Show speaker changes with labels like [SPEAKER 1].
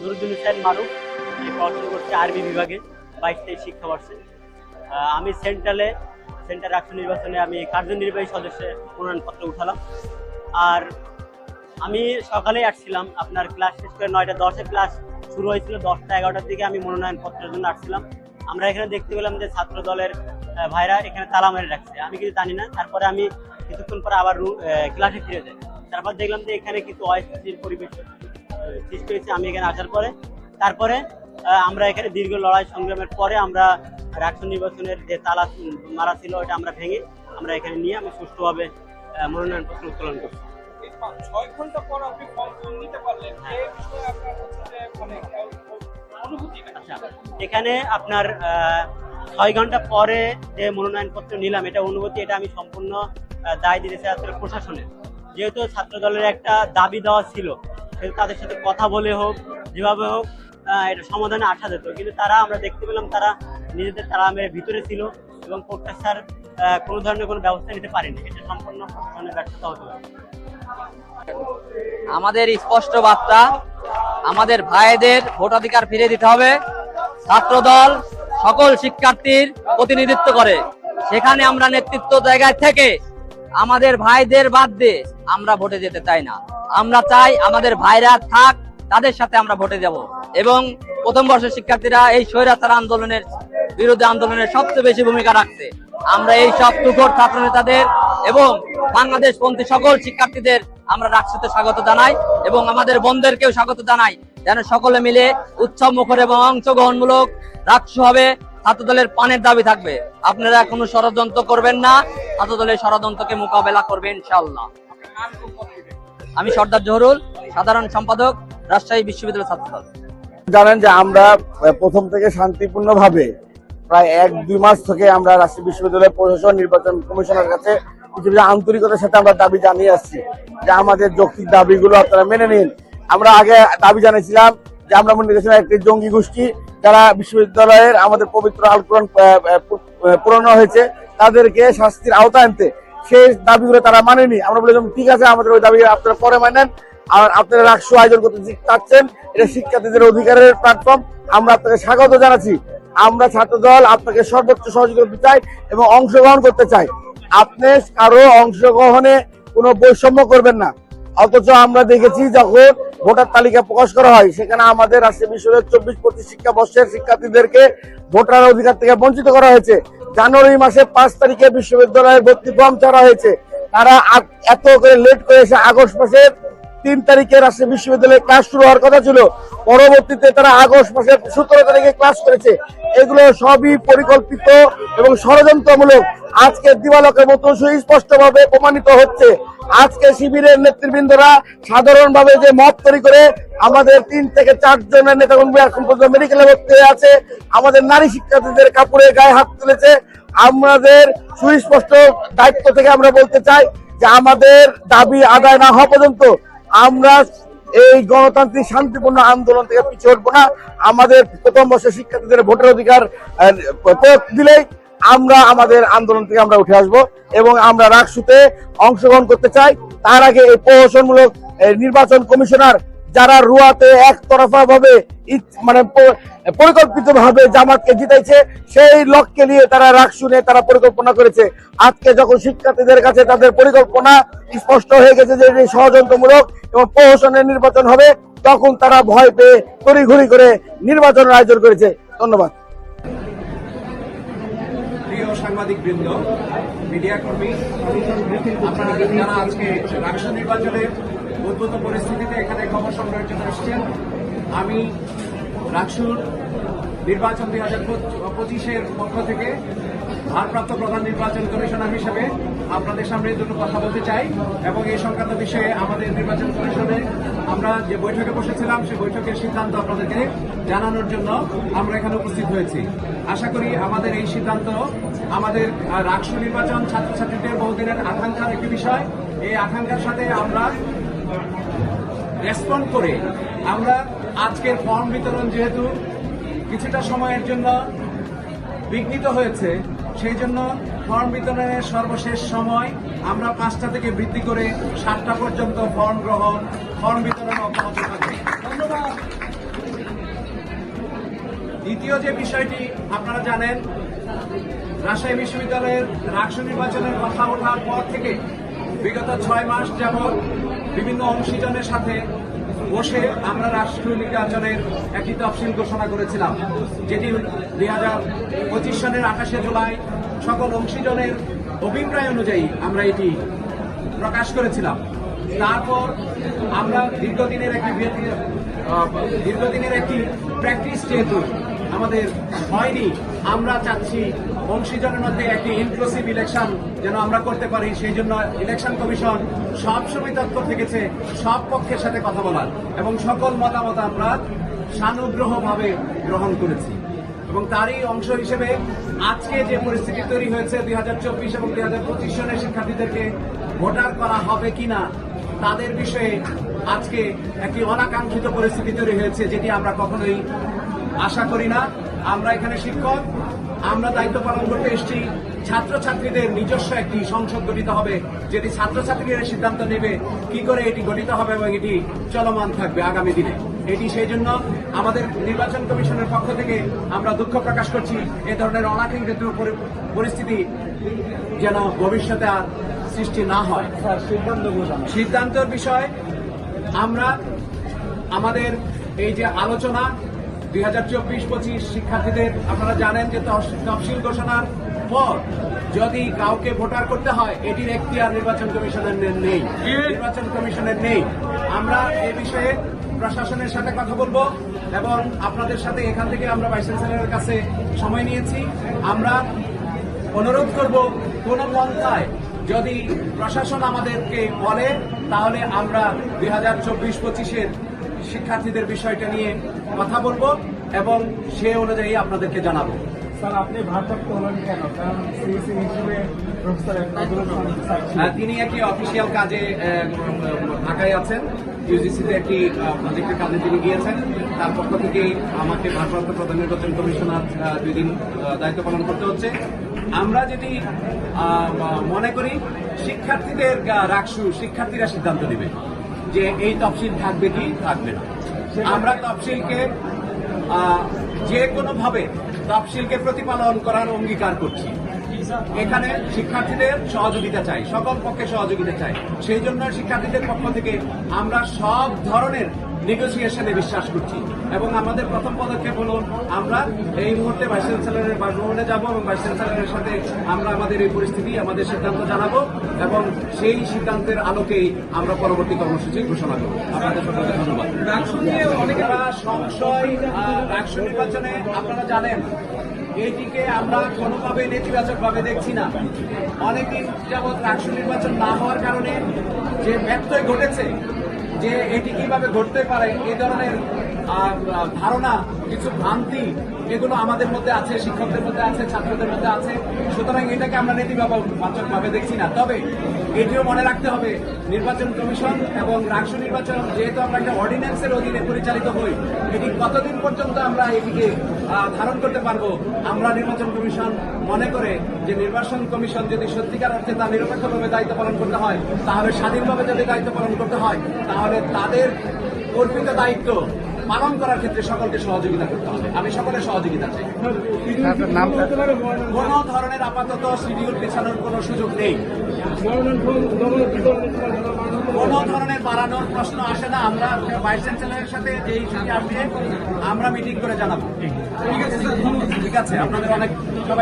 [SPEAKER 1] নুরুদ্দিন হুসেন মারুফ পড়াশোনা করছি আরবি বিভাগে, বাইশ তেইশ শিক্ষাবর্ষে। আমি সেন্ট্রালে সেন্টার রাষ্ট্র নির্বাচনে আমি কার্যনির্বাহী সদস্যের মনোনয়নপত্র উঠালাম। আর আমি সকালে আসছিলাম, আপনার ক্লাস শেষ করে নয়টা দশে ক্লাস শুরু হয়েছিল, দশটা এগারোটার দিকে আমি মনোনয়নপত্রের জন্য আসছিলাম। আমরা এখানে দেখতে পেলাম যে ছাত্র দলের ভাইরা এখানে তালা মেরে রাখছে। আমি কিছু জানি না, তারপরে আমি কিছুক্ষণ পরে আবার ক্লাসে ফিরে যাই। তারপর দেখলাম যে এখানে কিছু অস্থিতির পরিবেশ। সৃষ্টি হয়েছে আমি এখানে আসার পরে। তারপরে আমরা এখানে দীর্ঘ লড়াই সংগ্রামের পরে আমরা রাষ্ট্র নির্বাচনের যে তালা মারা ছিল ওটা আমরা ভেঙে আমরা এখানে নিয়ে আমি সুষ্ঠুভাবে মনোনয়নপত্র উত্তোলন করছি।
[SPEAKER 2] ছয় ঘণ্টা পর আপনি ফর্ম নিতে পারলেন। এই বিষয়ে আপনার হচ্ছে মানে
[SPEAKER 1] আচ্ছা এখানে আপনার ছয় ঘণ্টা পরে যে মনোনয়নপত্র নিলাম এটা অনুভূতি এটা আমি সম্পূর্ণ দায় দিতেছি আসলে প্রশাসনের। যেহেতু ছাত্র দলের একটা দাবি দেওয়া ছিল তাদের সাথে কথা বলে হোক যেভাবে হোক এটা সমাধানে আসা যেত। কিন্তু তারা আমরা দেখতে পেলাম তারা নিজেদের তারা মেরে ভিতরে ছিল এবং প্রত্যাশার আহ, কোনো ধরনের কোনো ব্যবস্থা নিতে পারেনি। এটা সম্পূর্ণ প্রশাসনের ব্যর্থতা হতে পারে।
[SPEAKER 3] আমাদের স্পষ্ট বার্তা আমাদের ভাইদের ভোটাধিকার ফিরে দিতে হবে। ছাত্রদল সকল শিক্ষার্থীর প্রতিনিধিত্ব করে। সেখানে আমরা নেতৃত্ব জায়গায় থেকে আমাদের ভাইদের বাদ দিয়ে আমরা ভোটে যেতে চাই না। আমরা চাই আমাদের ভাইরা থাক, তাদের সাথে আমরা ভোটে যাব। এবং প্রথম বর্ষের শিক্ষার্থীরা এই স্বৈরাচার আন্দোলনের বিরুদ্ধে আন্দোলনের সবচেয়ে বেশি ভূমিকা রাখছে। আমরা এই সব তুখোর ছাত্র নেতাদের এবং বাংলাদেশ পন্থী সকল শিক্ষার্থীদের আমরা রাষ্ট্রতে স্বাগত জানাই এবং আমাদের বন্ধুদেরকেও স্বাগত জানাই। যেন সকলে মিলে উৎসব মুখর এবং অংশগ্রহণমূলক রাষ্ট্র হবে। ছাত্র দলের পানের দাবি থাকবে। আপনারা কোনো ষড়যন্ত্র করবেন না ছাত্র দলের ষড়যন্ত্রকে মোকাবেলা করবেন ইনশাআল্লাহ। আমি সর্দার জহরুল, সাধারণ সম্পাদক, রাজশাহী বিশ্ববিদ্যালয় ছাত্র
[SPEAKER 4] জানেন যে আমরা প্রথম থেকে শান্তিপূর্ণভাবে প্রায় এক, দুই মাস থেকে আমরা রাজশাহী বিশ্ববিদ্যালয় প্রশাসন, নির্বাচন কমিশনের কিছু আন্তরিকতার সাথে আমরা দাবি জানিয়ে আসছি যে আমাদের যৌক্তিক দাবিগুলো আপনারা মেনে নিন। আমরা আগে দাবি জানিয়েছিলাম যে আমরা মনে করেছিলাম একটি জঙ্গি গোষ্ঠী যারা বিশ্ববিদ্যালয়ের আমাদের পবিত্র আল কোরআন আহ, আহ, পু- আহ, পুরানো হয়েছে তাদেরকে শাস্তির আওতায় আনতে সেই দাবিগুলো তারা মানেনি। আমরা বলেছিলাম ঠিক আছে আমাদের ওই দাবি আপনারা পরে মানেন। আর আপনারা রাষ্ট্র আয়োজন করতে চাচ্ছেন এটা শিক্ষার্থীদের অধিকারের প্ল্যাটফর্ম আমরা আপনাকে স্বাগত জানাচ্ছি। আমরা ছাত্র দল আপনাকে সর্বোচ্চ সহযোগিতা করতে চাই এবং অংশগ্রহণ করতে চাই। আপনি কারও অংশগ্রহণে কোনো বৈষম্য করবেন না। অথচ আমরা দেখেছি যখন ভোটার তালিকা প্রকাশ করা হয়, সেখানে আমাদের রাজশাহী বিশ্ববিদ্যালয়ের চব্বিশ পঁচিশ শিক্ষা বর্ষের শিক্ষার্থীদেরকে ভোটার অধিকার থেকে বঞ্চিত করা হয়েছে। জানুয়ারি মাসে পাঁচ তারিখে বিশ্ববিদ্যালয়ের ভর্তি ফর্ম ছাড়া হয়েছে। তারা এত করে লেট করে এসে আগস্ট মাসের তিন তারিখে রাজশাহী বিশ্ববিদ্যালয়ে ক্লাস শুরু হওয়ার কথা ছিল। পরবর্তীতে তারা আগস্ট মাসের সতেরো তারিখে ক্লাস করেছে। এগুলো সবই পরিকল্পিত এবং ষড়যন্ত্রমূলক। আজকে দিবালকের মতো সুস্পষ্ট ভাবে প্রমাণিত হচ্ছে। আজকে শিবিরের নেতৃবৃন্দরা সাধারণভাবে যে মত তৈরি করে আমাদের তিন থেকে চার জনের নেতাকর্মী এখন পর্যন্ত মেডিকেলে ভর্তি আছে। আমাদের নারী শিক্ষার্থীদের কাপড়ে গায়ে হাত তুলেছে। আমাদের সুস্পষ্ট দায়িত্ব থেকে আমরা বলতে চাই যে আমাদের দাবি আদায় না হওয়া পর্যন্ত আমরা এই গণতান্ত্রিক শান্তিপূর্ণ আন্দোলন থেকে পিছিয়ে উঠবো না। আমাদের প্রথম বর্ষের শিক্ষার্থীদের ভোটের অধিকার দিলেই আমরা আমাদের আন্দোলন থেকে আমরা উঠে আসব এবং আমরা রাকসুতে অংশগ্রহণ করতে চাই। তার আগে এই প্রহসনমূলক নির্বাচন কমিশনার যারা রুয়াতে একতরফা ভাবে মানে পরিকল্পিত ভাবে জামাতকে জিতাইছে, সেই লক্ষ্যে নিয়ে তারা রাকসু শুনে তারা পরিকল্পনা করেছে। আজকে যখন শিক্ষার্থীদের কাছে তাদের পরিকল্পনা স্পষ্ট হয়ে গেছে যে এটি ষড়যন্ত্রমূলক এবং প্রহসনের নির্বাচন হবে, তখন তারা ভয় পেয়ে তড়িঘড়ি করে নির্বাচনের আয়োজন করেছে। ধন্যবাদ।
[SPEAKER 2] সাংবাদিক বৃন্দ মিডিয়া কর্মী, আপনারা যারা আজকে রাষ্ট্র নির্বাচনের উদ্ভূত পরিস্থিতিতে এখানে খবর সংগ্রহের জন্য এসেছেন আমি রাকসুর নির্বাচন দুই হাজার পঁচিশের পক্ষ থেকে ভারপ্রাপ্ত প্রধান নির্বাচন কমিশনার হিসেবে আপনাদের সামনে দুটো কথা বলতে চাই এবং এই সংক্রান্ত বিষয়ে আমাদের নির্বাচন কমিশনে আমরা যে বৈঠকে বসেছিলাম, সেই বৈঠকের সিদ্ধান্ত আপনাদেরকে জানানোর জন্য আমরা এখানে উপস্থিত হয়েছি। আশা করি আমাদের এই সিদ্ধান্ত আমাদের রাষ্ট্র নির্বাচন ছাত্রছাত্রীদের বহুদিনের আকাঙ্ক্ষার একটি বিষয়। এই আকাঙ্ক্ষার সাথে আমরা রেসপন্ড করে আমরা আজকের ফর্ম বিতরণ যেহেতু কিছুটা সময়ের জন্য বিঘ্নিত হয়েছে, সেই জন্য ফর্ম বিতরণের সর্বশেষ সময় আমরা পাঁচটা থেকে বৃদ্ধি করে সাতটা পর্যন্ত ফর্ম গ্রহণ ফর্ম বিতরণ অব্যাহত থাকবে। ধন্যবাদ। দ্বিতীয় যে বিষয়টি আপনারা জানেন, রাজশাহী বিশ্ববিদ্যালয়ের রাষ্ট্র নির্বাচনের কথা ওঠার পর থেকে বিগত ছয় মাস যাবৎ বিভিন্ন অংশীজনের সাথে বসে আমরা রাষ্ট্রীয় নির্বাচনের একটি তফসিল ঘোষণা করেছিলাম, যেটি দুই হাজার পঁচিশ সনের আঠাশে জুলাই সকল অংশীজনের অভিপ্রায় অনুযায়ী আমরা এটি প্রকাশ করেছিলাম। তারপর আমরা দীর্ঘদিনের একটি দীর্ঘদিনের একটি প্র্যাকটিস যেহেতু আমাদের হয়নি আমরা চাচ্ছি অংশীজনের মধ্যে একটি ইনক্লুসিভ ইলেকশন যেন আমরা করতে পারি, সেই জন্য ইলেকশন কমিশন সবসময় তৎপর থেকেছে, সব পক্ষের সাথে কথা বলার। এবং সকল মতামত আমরা সানুগ্রহভাবে গ্রহণ করেছি। এবং তারই অংশ হিসেবে আজকে যে পরিস্থিতি তৈরি হয়েছে দুই হাজার চব্বিশ এবং দুই হাজার পঁচিশ সনের শিক্ষার্থীদেরকে ভোটার করা হবে কিনা, তাদের বিষয়ে আজকে একটি অনাকাঙ্ক্ষিত পরিস্থিতি তৈরি হয়েছে যেটি আমরা কখনোই আশা করি না। আমরা এখানে শিক্ষক আমরা দায়িত্ব পালন করতে এসেছি। ছাত্রছাত্রীদের নিজস্ব একটি সংসদ গঠিত হবে যেটি ছাত্রছাত্রীরা সিদ্ধান্ত নেবে কি করে এটি গঠিত হবে এবং এটি চলমান থাকবে আগামী দিনে। এটি সেই জন্য আমাদের নির্বাচন কমিশনের পক্ষ থেকে আমরা দুঃখ প্রকাশ করছি এ ধরনের অনাকাঙ্ক্ষিত পরি- পরিস্থিতি যেন ভবিষ্যতে আর সৃষ্টি না হয়। সিদ্ধান্তের বিষয় আমরা আমাদের এই যে আলোচনা দুই হাজার চব্বিশ পঁচিশ শিক্ষার্থীদের আপনারা জানেন যে তফ- তফসিল ঘোষণার পর যদি কাউকে ভোটার করতে হয় এটির এখতিয়ার নির্বাচন কমিশনের নেই। নির্বাচন কমিশনের নেই। আমরা এ বিষয়ে প্রশাসনের সাথে কথা বলব এবং আপনাদের সাথে এখান থেকে আমরা ভাইস চ্যান্সেলরের কাছে সময় নিয়েছি। আমরা অনুরোধ করব কোন পন্থায় যদি প্রশাসন আমাদেরকে বলে তাহলে আমরা দুই হাজার চব্বিশ পঁচিশের শিক্ষার্থীদের বিষয়টা নিয়ে কথা বলব এবং সে অনুযায়ী আপনাদেরকে জানাব।
[SPEAKER 5] স্যার আপনি ভারপ্রাপ্ত হলেন কেন? কারণ সিএসি হিসেবে
[SPEAKER 2] তিনি একটি অফিসিয়াল কাজে ঢাকায় আছেন। ইউজিসিতে একটি প্রজেক্টের কাজে তিনি গিয়েছেন। তার পক্ষ থেকে আমাকে ভারপ্রাপ্ত প্রধান নির্বাচন কমিশনার দুই দিন দায়িত্ব পালন করতে হচ্ছে। আমরা যেটি আহ, মনে করি শিক্ষার্থীদের রাখসু শিক্ষার্থীরা সিদ্ধান্ত নেবে যে এই তফসিল থাকবে কি? থাকবে না। আমরা তফসিলকে যে কোনোভাবে তফসিলকে প্রতিপালন করার অঙ্গীকার করছি। এখানে শিক্ষার্থীদের সহযোগিতা চাই, সকল পক্ষে সহযোগিতা চাই। সেই জন্য শিক্ষার্থীদের পক্ষ থেকে আমরা সব ধরনের নেগোসিয়েশনে বিশ্বাস করছি। এবং আমাদের প্রথম পদক্ষেপ হলো আমরা এই মুহূর্তে ভাইস চ্যান্সেলরের বাসভবনে যাব এবং ভাইস চ্যান্সেলরের সাথে আমরা আমাদের এই পরিস্থিতি আমাদের সিদ্ধান্ত জানাব এবং সেই সিদ্ধান্তের আলোকেই আমরা পরবর্তী কর্মসূচি ঘোষণা করব। আপনাদের সকলকে ধন্যবাদ। সংশয় রাষ্ট্র নির্বাচনে আপনারা জানেন এটিকে আমরা কোনোভাবে নেতিবাচক ভাবে দেখছি না। অনেকদিন যাবৎ রাষ্ট্র নির্বাচন না হওয়ার কারণে যে ব্যত্যয় ঘটেছে যে এটি কীভাবে ঘটতে পারে এই ধরনের ধারণা, কিছু ভ্রান্তি, এগুলো আমাদের মধ্যে আছে, শিক্ষকদের মধ্যে আছে, ছাত্রদের মধ্যে আছে। সুতরাং এটাকে আমরা নেতিবাচকভাবে দেখছি না। তবে এটিও মনে রাখতে হবে, নির্বাচন কমিশন এবং রাষ্ট্র নির্বাচন, যেহেতু আমরা একটা অর্ডিন্যান্সের অধীনে পরিচালিত হই, এটি কতদিন পর্যন্ত আমরা এটিকে ধারণ করতে পারব, আমরা নির্বাচন কমিশন মনে করে যে নির্বাচন কমিশন যদি সত্যিকার অর্থে তার নিরপেক্ষভাবে দায়িত্ব পালন করতে হয়, তাহলে স্বাধীনভাবে যদি দায়িত্ব পালন করতে হয়, তাহলে তাদের অর্পিত দায়িত্ব পালন করার ক্ষেত্রে সকলকে সহযোগিতা করতে হবে। আমি সকলের সহযোগিতা চাই। কোন ধরনের আপাতত শিডিউল পেছানোর কোনো সুযোগ নেই। কোন ধরনের বাড়ানোর প্রশ্ন আসে না। আমরা ভাইস চ্যান্সেলরের সাথে যেই ছুটি আসবে আমরা মিটিং করে জানাব। ঠিক আছে ঠিক আছে আপনাদের অনেক সবাই